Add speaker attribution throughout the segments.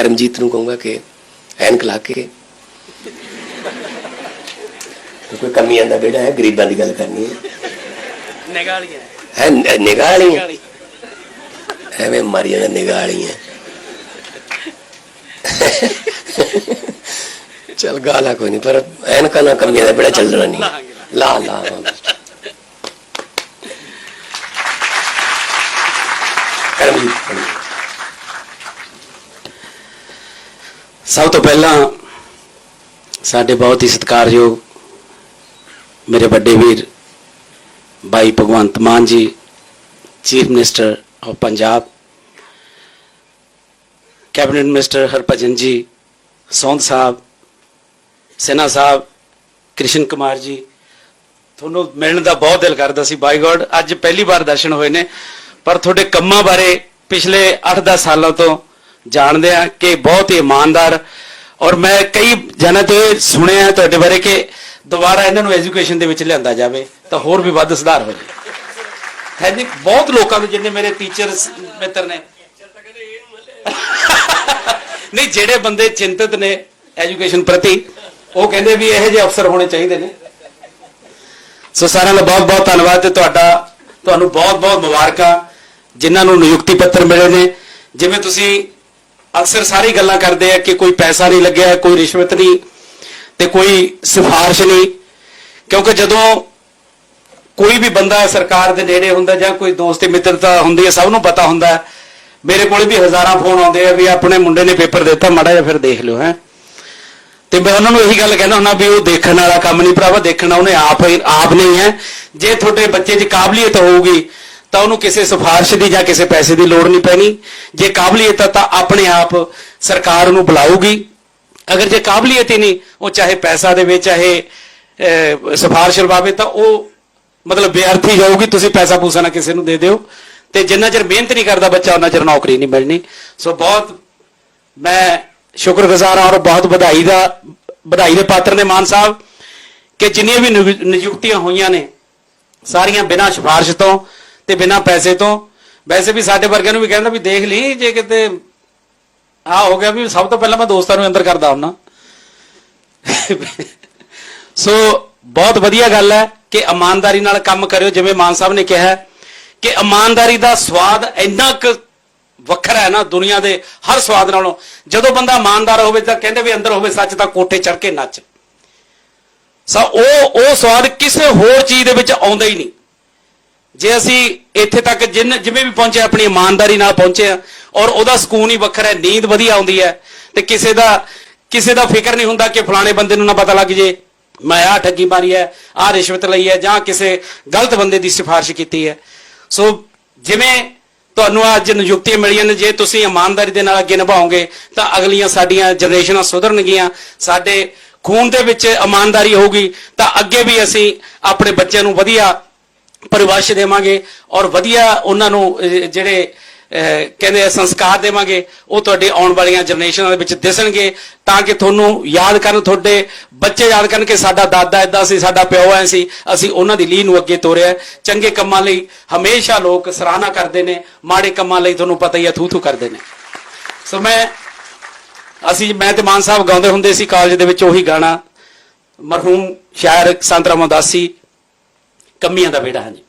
Speaker 1: ਕਰਮਜੀਤ ਨੂੰ ਕਹੂੰਗਾ ਕਿ ਐਨਕ ਲਾ ਕੇ। ਕੋਈ ਕਮੀਆਂ ਦਾ ਬੇੜਾ ਹੈ ਗਰੀਬਾਂ ਦੀ ਗੱਲ ਕਰਨੀ ਹੈ।
Speaker 2: ਨਿਗਾਲੀਆਂ।
Speaker 1: ਹੈ ਵਾਲੀ ਐਵੇਂ ਮਾਰੀਆਂ ਦਾ ਨਿਗਾਹ ਵਾਲੀਆਂ ਚਲ ਗਾਲਾ ਕੋਈ ਨਹੀਂ ਪਰ ਐਨਕਾਂ ਨਾ ਕਮੀਆਂ ਦਾ ਬੇੜਾ ਚੱਲਣਾ ਨਹੀਂ ਲਾ ਲਾ। ਕਰਮਜੀਤ।
Speaker 2: ਸਭ ਤੋਂ ਪਹਿਲਾਂ ਸਾਡੇ ਬਹੁਤ ਹੀ ਸਤਿਕਾਰਯੋਗ ਮੇਰੇ ਵੱਡੇ ਵੀਰ ਭਾਈ Bhagwant Mann ji, chief minister of Punjab, cabinet minister Harbhajan ji, Sond Sahib, ਸੈਨਾ ਸਾਹਿਬ, ਕ੍ਰਿਸ਼ਨ ਕੁਮਾਰ ਜੀ, ਤੁਹਾਨੂੰ ਮਿਲਣ ਦਾ ਬਹੁਤ ਦਿਲ ਕਰਦਾ ਸੀ ਬਾਈ ਗੋਡ। ਅੱਜ ਪਹਿਲੀ ਵਾਰ ਦਰਸ਼ਨ ਹੋਏ ਨੇ, ਪਰ ਤੁਹਾਡੇ ਕੰਮਾਂ ਬਾਰੇ ਪਿਛਲੇ 8-10 ਸਾਲਾਂ ਤੋਂ ਜਾਣਦੇ ਆ ਕਿ ਬਹੁਤ ਹੀ ਇਮਾਨਦਾਰ ਔਰ ਮੈਂ ਕਈ ਜਨਾਂ ਤੋਂ ਇਹ ਸੁਣਿਆ ਤੁਹਾਡੇ ਬਾਰੇ ਕਿ ਦੁਬਾਰਾ ਇਹਨਾਂ ਨੂੰ ਐਜੂਕੇਸ਼ਨ ਦੇ ਵਿੱਚ ਲਿਆਂਦਾ ਜਾਵੇ ਤਾਂ ਹੋਰ ਵੀ ਵੱਧ ਸੁਧਾਰ ਹੋ ਜਾਵੇ ਹੈ ਜੀ, ਬਹੁਤ ਲੋਕਾਂ ਦੇ ਜਿੰਨੇ ਮੇਰੇ ਟੀਚਰਸ ਮਿੱਤਰ ਨੇ। ਨਹੀਂ, ਜਿਹੜੇ ਬੰਦੇ ਚਿੰਤਤ ਨੇ ਐਜੂਕੇਸ਼ਨ ਪ੍ਰਤੀ, ਉਹ ਕਹਿੰਦੇ ਵੀ ਇਹੋ ਜਿਹੇ ਅਫਸਰ ਹੋਣੇ ਚਾਹੀਦੇ ਨੇ। ਸੋ ਸਾਰਿਆਂ ਦਾ ਬਹੁਤ ਬਹੁਤ ਧੰਨਵਾਦ ਤੇ ਤੁਹਾਡਾ, ਤੁਹਾਨੂੰ ਬਹੁਤ ਬਹੁਤ ਮੁਬਾਰਕਾਂ, ਜਿਨ੍ਹਾਂ ਨੂੰ ਨਿਯੁਕਤੀ ਪੱਤਰ ਮਿਲੇ ਨੇ। ਜਿਵੇਂ ਤੁਸੀਂ ਅਕਸਰ ਸਾਰੀ ਗੱਲਾਂ ਕਰਦੇ ਆ ਕਿ ਕੋਈ ਪੈਸਾ ਨਹੀਂ ਲੱਗਿਆ, ਕੋਈ ਰਿਸ਼ਵਤ ਨਹੀਂ ਤੇ ਕੋਈ ਸਿਫਾਰਿਸ਼ ਨਹੀਂ। ਕਿਉਂਕਿ ਜਦੋਂ ਕੋਈ ਵੀ ਬੰਦਾ ਸਰਕਾਰ ਦੇ ਨੇੜੇ ਹੁੰਦਾ ਜਾਂ ਕੋਈ ਦੋਸਤੀ, ਮਿੱਤਰਤਾ ਹੁੰਦੀ ਹੈ, ਸਭ ਨੂੰ ਪਤਾ ਹੁੰਦਾ ਮੇਰੇ ਕੋਲ ਵੀ ਹਜ਼ਾਰਾਂ ਫੋਨ ਆਉਂਦੇ ਆ ਵੀ ਆਪਣੇ ਮੁੰਡੇ ਨੇ ਪੇਪਰ ਦਿੱਤਾ, ਮਾੜਾ ਜਿਹਾ ਫਿਰ ਦੇਖ ਲਿਓ, ਹੈ। ਤੇ ਮੈਂ ਉਹਨਾਂ ਨੂੰ ਇਹੀ ਗੱਲ ਕਹਿੰਦਾ ਹੁੰਦਾ ਵੀ ਉਹ ਦੇਖਣ ਵਾਲਾ ਕੰਮ ਨਹੀਂ ਭਰਾਵਾ, ਦੇਖਣਾ ਉਹਨੇ ਆਪ ਆਪ ਨਹੀਂ ਹੈ। ਜੇ ਤੁਹਾਡੇ ਬੱਚੇ 'ਚ ਕਾਬਲੀਅਤ ਹੋਊਗੀ ਤਾਂ ਉਹਨੂੰ ਕਿਸੇ ਸਿਫਾਰਿਸ਼ ਦੀ ਜਾਂ ਕਿਸੇ ਪੈਸੇ ਦੀ ਲੋੜ ਨਹੀਂ ਪੈਣੀ। ਜੇ ਕਾਬਲੀਅਤ ਹੈ ਤਾਂ ਆਪਣੇ ਆਪ ਸਰਕਾਰ ਉਹਨੂੰ ਬੁਲਾਊਗੀ। ਅਗਰ ਜੇ ਕਾਬਲੀਅਤ ਹੀ ਨਹੀਂ ਉਹ ਚਾਹੇ ਪੈਸਾ ਦੇਵੇ ਚਾਹੇ ਅਹ, ਸਿਫਾਰਿਸ਼ ਲਵਾਵੇ ਤਾਂ ਉਹ ਮਤਲਬ ਬੇਅਰਥੀ ਜਾਊਗੀ। ਤੁਸੀਂ ਪੈਸਾ ਪੂਸਾ ਨਾ ਕਿਸੇ ਨੂੰ ਦੇ ਦਿਓ। ਤੇ ਜਿੰਨਾ ਚਿਰ ਮਿਹਨਤ ਨਹੀਂ ਕਰਦਾ ਬੱਚਾ ਉਹਨਾਂ ਚਿਰ ਨੌਕਰੀ ਨਹੀਂ ਮਿਲਣੀ। ਸੋ ਬਹੁਤ ਮੈਂ ਸ਼ੁਕਰਗੁਜ਼ਾਰ ਹਾਂ ਔਰ ਬਹੁਤ ਵਧਾਈ ਦਾ ਵਧਾਈ ਦੇ ਪਾਤਰ ਨੇ ਮਾਨ ਸਾਹਿਬ ਕਿ ਜਿੰਨੀਆਂ ਵੀ ਨਿਯੁ- ਨਿਯੁਕਤੀਆਂ ਹੋਈਆਂ ਨੇ ਸਾਰੀਆਂ ਬਿਨਾਂ ਸਿਫਾਰਿਸ਼ ਤੋਂ ਤੇ ਬਿਨਾਂ ਪੈਸੇ ਤੋਂ। ਵੈਸੇ ਵੀ ਸਾਡੇ ਵਰਗਿਆਂ ਨੂੰ ਵੀ ਕਹਿੰਦਾ ਵੀ ਦੇਖ ਲਈ, ਜੇ ਕਿਤੇ ਆ ਹੋ ਗਿਆ ਵੀ ਸਭ ਤੋਂ ਪਹਿਲਾਂ ਮੈਂ ਦੋਸਤਾਂ ਨੂੰ ਅੰਦਰ ਕਰਦਾ ਹੁੰਨਾ ਸੋ ਬਹੁਤ ਵਧੀਆ ਗੱਲ ਹੈ ਕਿ ਇਮਾਨਦਾਰੀ ਨਾਲ ਕੰਮ ਕਰਿਓ, ਜਿਵੇਂ ਮਾਨ ਸਾਹਿਬ ਨੇ ਕਿਹਾ ਕਿ ਇਮਾਨਦਾਰੀ ਦਾ ਸਵਾਦ ਇੰਨਾ ਕੁ ਵੱਖਰਾ ਹੈ ਨਾ ਦੁਨੀਆ ਦੇ ਹਰ ਸਵਾਦ ਨਾਲੋਂ। ਜਦੋਂ ਬੰਦਾ ਇਮਾਨਦਾਰ ਹੋਵੇ ਤਾਂ ਕਹਿੰਦੇ ਵੀ ਅੰਦਰ ਹੋਵੇ ਸੱਚ ਤਾਂ ਕੋਠੇ ਚੜ ਕੇ ਨੱਚ। ਸੋ ਉਹ ਉਹ ਸਵਾਦ ਕਿਸੇ ਹੋਰ ਚੀਜ਼ ਦੇ ਵਿੱਚ ਆਉਂਦਾ ਹੀ ਨਹੀਂ। ਜੇ ਅਸੀਂ ਇੱਥੇ ਤੱਕ ਜਿੰਨ ਜਿਵੇਂ ਵੀ ਪਹੁੰਚੇ, ਆਪਣੀ ਇਮਾਨਦਾਰੀ ਨਾਲ ਪਹੁੰਚੇ ਆ, ਔਰ ਉਹਦਾ ਸਕੂਨ ਹੀ ਵੱਖਰਾ ਹੈ, ਨੀਂਦ ਵਧੀਆ ਆਉਂਦੀ ਹੈ, ਤੇ ਕਿਸੇ ਦਾ ਕਿਸੇ ਦਾ ਫਿਕਰ ਨਹੀਂ ਹੁੰਦਾ ਕਿ ਫਲਾਣੇ ਬੰਦੇ ਨੂੰ ਨਾ ਪਤਾ ਲੱਗ ਜੇ, ਮੈਂ ਆਹ ਠੱਗੀ ਮਾਰੀ ਹੈ, ਆਹ ਰਿਸ਼ਵਤ ਲਈ ਹੈ, ਜਾਂ ਕਿਸੇ ਗਲਤ ਬੰਦੇ ਦੀ ਸਿਫਾਰਿਸ਼ ਕੀਤੀ ਹੈ। ਸੋ ਜਿਵੇਂ ਤੁਹਾਨੂੰ ਅੱਜ ਨਿਯੁਕਤੀਆਂ ਮਿਲੀਆਂ ਨੇ, ਜੇ ਤੁਸੀਂ ਇਮਾਨਦਾਰੀ ਦੇ ਨਾਲ ਅੱਗੇ ਨਿਭਾਓਗੇ, ਤਾਂ ਅਗਲੀਆਂ ਸਾਡੀਆਂ ਜਨਰੇਸ਼ਨਾਂ ਸੁਧਰਨਗੀਆਂ। ਸਾਡੇ ਖੂਨ ਦੇ ਵਿੱਚ ਇਮਾਨਦਾਰੀ ਹੋਊਗੀ, ਤਾਂ ਅੱਗੇ ਵੀ ਅਸੀਂ ਆਪਣੇ ਬੱਚਿਆਂ ਨੂੰ ਵਧੀਆ ਪਰਿਵਾਸ਼ ਦੇਵਾਂਗੇ ਔਰ ਵਧੀਆ ਉਹਨਾਂ ਨੂੰ ਜਿਹੜੇ ਕਹਿੰਦੇ ਸੰਸਕਾਰ ਦੇਵਾਂਗੇ, ਉਹ ਤੁਹਾਡੇ ਆਉਣ ਵਾਲੀਆਂ ਜਨਰੇਸ਼ਨਾਂ ਦੇ ਵਿੱਚ ਦਿਸਣਗੇ ਤਾਂ ਕਿ ਤੁਹਾਨੂੰ ਯਾਦ ਕਰਨ ਤੁਹਾਡੇ ਬੱਚੇ ਯਾਦ ਕਰਨ ਕਿ ਸਾਡਾ ਦਾਦਾ ਇਦਾਂ ਸੀ, ਸਾਡਾ ਪਿਓ ਐ ਸੀ, ਅਸੀਂ ਉਹਨਾਂ ਦੀ ਲੀਹ ਨੂੰ ਅੱਗੇ ਤੋਰਿਆ। ਚੰਗੇ ਕੰਮਾਂ ਲਈ ਹਮੇਸ਼ਾ ਲੋਕ ਸਰਾਹਨਾ ਕਰਦੇ ਨੇ, ਮਾੜੇ ਕੰਮਾਂ ਲਈ ਤੁਹਾਨੂੰ ਪਤਾ ਹੀ ਹੈ ਥੂ ਥੂ ਕਰਦੇ ਨੇ। ਸੋ ਮੈਂ, ਅਸੀਂ, ਮੈਂ ਤੇ ਮਾਨ ਸਾਹਿਬ ਗਾਉਂਦੇ ਹੁੰਦੇ ਸੀ ਕਾਲਜ ਦੇ ਵਿੱਚ ਉਹੀ ਗਾਣਾ। ਮਰਹੂਮ ਸ਼ਾਇਰ ਸੰਤ ਰਾਮਦਾਸੀ ਕਮੀਆਂ ਦਾ ਬੇੜਾ ਹਾਂਜੀ।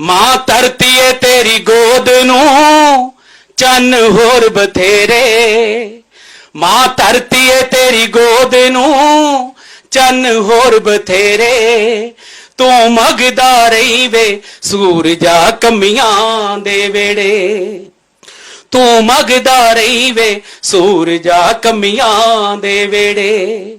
Speaker 2: ਮਾਂ ਧਰਤੀ ਏ ਤੇਰੀ ਗੋਦ ਨੂੰ, ਚੰਨ ਹੋਰ ਬਥੇਰੇ। ਮਾਂ ਧਰਤੀ ਏ ਤੇਰੀ ਗੋਦ ਨੂੰ, ਚੰਨ ਹੋਰ ਬਥੇਰੇ। ਤੂੰ ਮਗਦਾ ਰਹੀ ਵੇ ਸੂਰਜਾ ਕਮੀਆਂ ਦੇ ਵੇੜੇ ਤੂੰ ਮਗਦਾ ਰਹੀ ਵੇ ਸੂਰਜਾ ਕਮੀਆਂ ਦੇ ਵੇੜੇ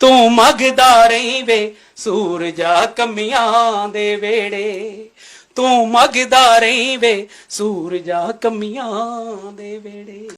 Speaker 2: ਤੂੰ ਮਗਦਾ ਰਹੀਂ ਵੇ ਸੂਰਜਾ ਕਮੀਆਂ ਦੇ ਵੇੜੇ। ਤੂੰ ਮਗਦਾ ਰਹੀਂ ਵੇ ਸੂਰਜਾ ਕਮੀਆਂ ਦੇ ਵੇੜੇ।